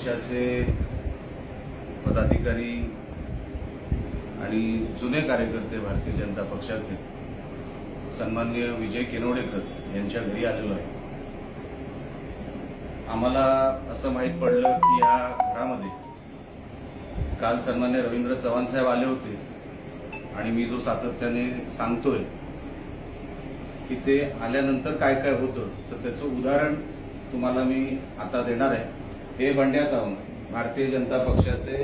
पक्षाचे पदाधिकारी आणि जुने कार्यकर्ते भारतीय जनता पक्षाचे सन्माननीय विजय किनोडेकर यांच्या घरी आलेलो आहे. आम्हाला असं माहीत पडलं की या घरामध्ये काल सन्मान्य रवींद्र चव्हाण साहेब आले होते आणि मी जो सातत्याने सांगतोय की ते आल्यानंतर काय काय होतं तर त्याचं उदाहरण तुम्हाला मी आता देणार आहे. हे बंड्या सावंत भारतीय जनता पक्षाचे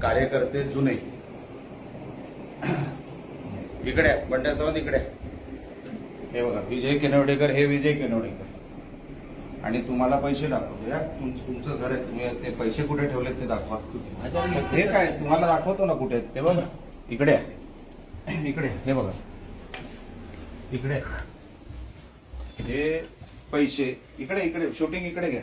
कार्यकर्ते जुने. इकडे आहे, बंड्या सावंत इकडे आहे. हे बघा विजय केनवडेकर हे विजय केनवडेकर. आणि तुम्हाला पैसे दाखवतो. या तुमचं घर आहे तुम्ही ते पैसे कुठे ठेवलेत ते दाखवा. हे काय तुम्हाला दाखवतो ना कुठे आहेत ते बघा. इकडे आहे. इकडे हे बघा. इकडे हे पैसे. इकडे इकडे. शूटिंग इकडे घ्या.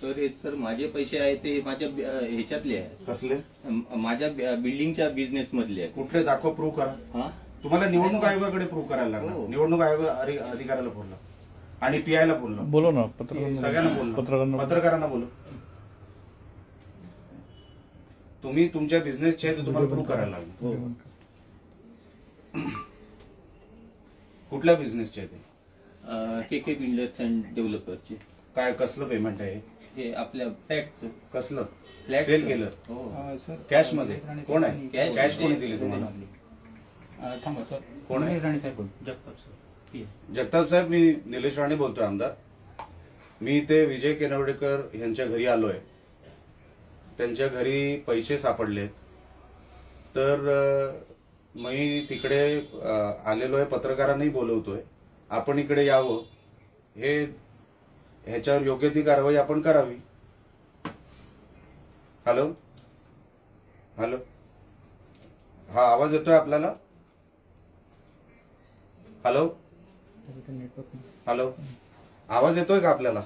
सर हे सर माझे पैसे आहेत ते माझ्या अं, ह्याच्यातले आहेत कसले? माझ्या बि- बिल्डिंगच्या बिझनेस मधले आहेत कुठले? दाखव प्रूव्ह करा. हा? तुम्हाला निवडणूक आयोगाकडे प्रूव्ह करायला लागणार. हो. निवडणूक आयोग अधि- अधिकाऱ्याला बोलला आणि पीआयला बोललो बोलो ना सगळ्यांना बोललो पत्रकारांना पत्रकारांना बोलू. तुम्ही तुमच्या बिझनेसचे ते तुम्हाला प्रूव्ह करायला लागले हो. कुठल्या बिझनेसचे ते? के के बिल्डर्स अँड डेव्हलपरचे. काय कसलं पेमेंट आहे? हे आपल्या फ्लॅटचं कसलं? Flat सेल चं. केलं. हो. कॅशमध्ये? कोण आहे? कॅशमध्ये. कोणी दिली तुम्हाला? अ, थांबा सर. कोण आहे? राणे साहेब बोल जगताप सर. पी. जगताप साहेब मी निलेश राणे बोलतोय आमदार. मी ते विजय केनवडेकर यांच्या घरी आलोय. त्यांच्या घरी पैसे सापडले तर अं, मी तिकडे अं, आलेलो आहे पत्रकारांनाही बोलवतोय. आपण इकडे यावं. हे ह्याच्यावर योग्य ती कारवाई आपण करावी. हॅलो? हॅलो? हा आवाज येतोय आपल्याला? हॅलो? हॅलो? आवाज येतोय का आपल्याला?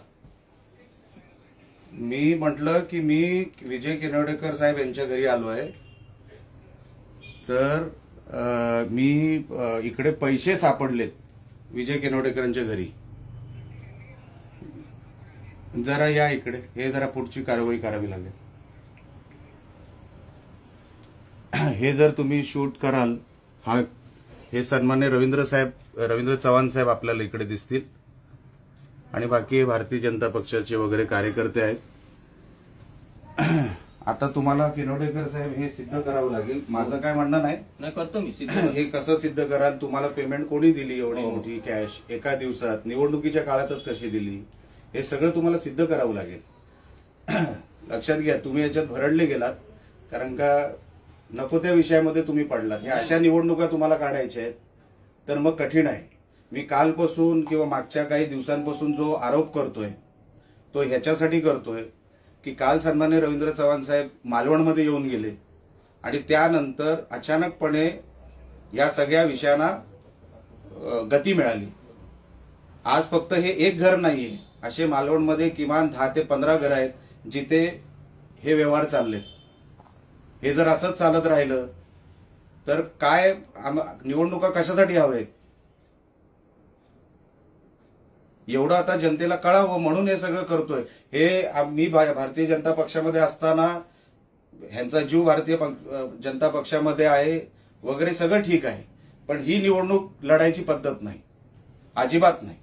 मी म्हटलं की मी विजय किनवडेकर साहेब यांच्या घरी आलो आहे. तर आ, मी इकडे पैसे सापडलेत विजय किनवडेकरांच्या घरी. जरा या इकडे. हे जरा पुढची कारवाई करावी लागेल. हे जर तुम्ही शूट कराल हा हे सन्मान्य रवींद्र साहेब रवींद्र चव्हाण साहेब आपल्याला इकडे दिसतील. आणि बाकी भारतीय जनता पक्षाचे वगैरे कार्यकर्ते आहेत. आता तुम्हाला किनवडेकर साहेब हे सिद्ध करावं लागेल. माझं काय म्हणणं नाही. नाही करतो मी सिद्ध हे कसं सिद्ध कराल? तुम्हाला पेमेंट कोणी दिली एवढी हो. मोठी कॅश एका दिवसात? निवडणुकीच्या काळातच कशी दिली? हे सगळं तुम्हाला सिद्ध करावं लागेल. लक्षात घ्या तुम्ही याच्यात भरडले गेलात कारण का नको त्या विषयामध्ये तुम्ही पडलात. ह्या अशा निवडणुका तुम्हाला काढायच्या आहेत तर मग कठीण आहे. मी कालपासून किंवा मागच्या काही दिवसांपासून जो आरोप करतोय तो ह्याच्यासाठी करतोय की काल सन्मान्य रवींद्र चव्हाण साहेब मालवणमध्ये येऊन गेले आणि त्यानंतर अचानकपणे या सगळ्या विषयांना गती मिळाली. आज फक्त हे एक घर नाहीये. असे मालवणमध्ये किमान दहा ते पंधरा घर आहेत जिथे हे व्यवहार चाललेत. हे जर असंच चालत राहिलं तर काय निवडणुका कशासाठी हव्यात एवढं आता जनतेला कळावं म्हणून हे सगळं करतोय. हे मी भारतीय जनता पक्षामध्ये असताना ह्यांचा जीव भारतीय जनता पक्षामध्ये आहे वगैरे सगळं ठीक आहे. पण ही निवडणूक लढायची पद्धत नाही. अजिबात नाही.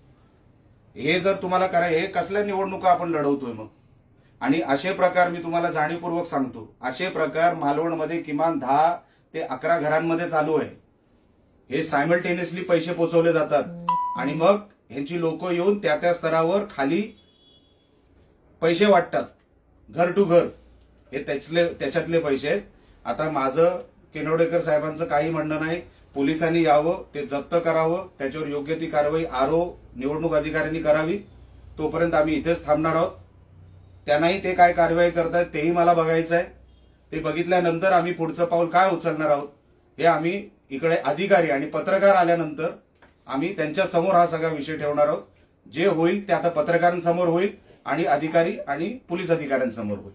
हे जर तुम्हाला कराय हे कसल्या निवडणुका आपण लढवतोय मग? आणि असे प्रकार मी तुम्हाला जाणीवपूर्वक सांगतो. असे प्रकार मालवणमध्ये किमान दहा ते अकरा घरांमध्ये चालू आहे. हे सायमल्टेनियसली पैसे पोचवले जातात. आणि मग ह्यांची लोक येऊन त्या त्या स्तरावर खाली पैसे वाटतात. घर टू घर. हे त्याच्यातले पैसे आहेत. आता माझं केनवडेकर साहेबांचं काही म्हणणं नाही. पोलिसांनी यावं ते जप्त करावं त्याच्यावर योग्य ती कारवाई आरो निवडणूक अधिकाऱ्यांनी करावी. तोपर्यंत आम्ही इथेच थांबणार आहोत. त्यांनाही ते काय कारवाई करतायत तेही मला बघायचं आहे ते बघितल्यानंतर आम्ही पुढचं पाऊल काय उचलणार आहोत हे आम्ही इकडे अधिकारी आणि पत्रकार आल्यानंतर आम्ही त्यांच्यासमोर हा सगळा विषय ठेवणार आहोत. जे होईल ते आता पत्रकारांसमोर होईल आणि अधिकारी आणि पोलीस अधिकाऱ्यांसमोर होईल.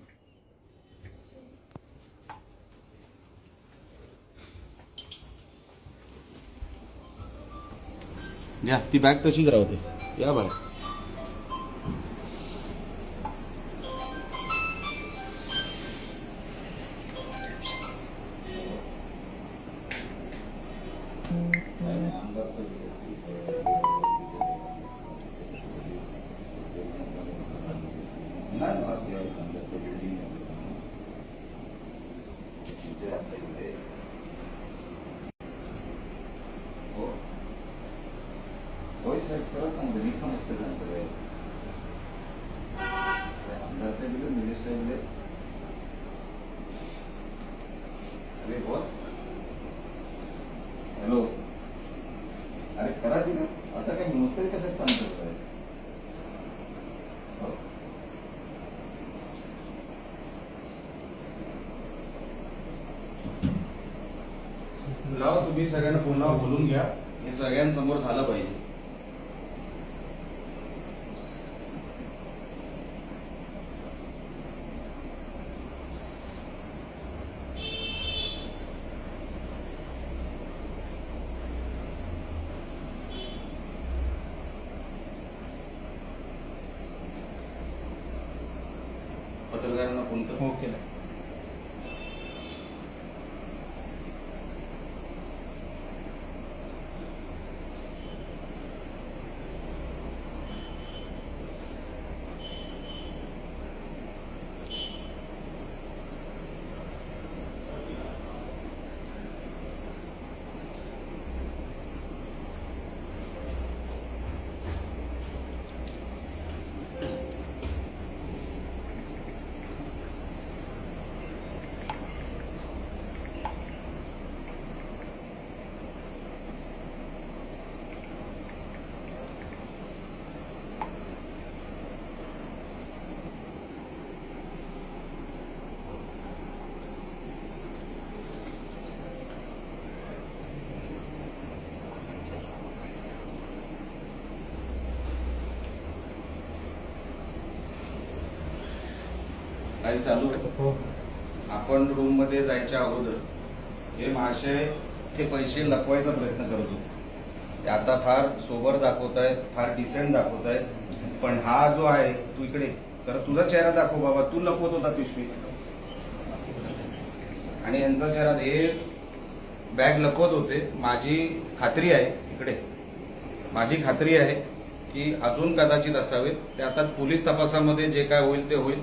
या ती बॅग तशीच राहते या बाहेर. होय साहेब खरंच सांगतो मी पण असते सांगतो आमदार साहेब इले, निलेश साहेब इले. अरे बोल हॅलो. अरे करायची ना असं काही नुसतं कशात सांगतो हो. रे? लावा तुम्ही सगळ्यांना पुन्हा बोलून घ्या. हे सगळ्यांसमोर झालं पाहिजे. आपण फोन हो केलं काही चालू आहे. हो. आपण रूममध्ये जायच्या अगोदर हे महाशय ते पैसे लपवायचा प्रयत्न करत होते. ते आता फार सोबर दाखवत आहे फार डिसेंट दाखवत आहे पण हा जो आहे तू इकडे तर तुझा चेहरा दाखव बाबा तू लपवत होता पिशवी. आणि यांचा चेहरा हे बॅग लपवत होते. माझी खात्री आहे इकडे. माझी खात्री आहे की अजून कदाचित असावेत. ते आता पोलीस तपासामध्ये जे काय होईल ते होईल.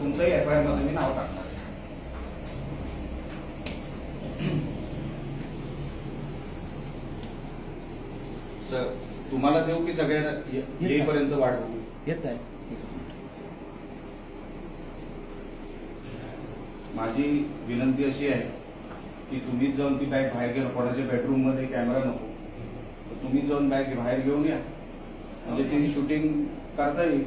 तुमचंही एफ आय आरमध्ये मी नाव टाकणार. सर तुम्हाला देऊ की सगळ्यांना ये- येईपर्यंत वाट बघू? येत आहे. माझी विनंती अशी आहे की तुम्हीच जाऊन ती बॅग बाहेर घेऊन कोणाच्या बेडरूममध्ये कॅमेरा नको. तर तुम्हीच जाऊन बॅग बाहेर घेऊन या. म्हणजे ती शूटिंग करता येईल.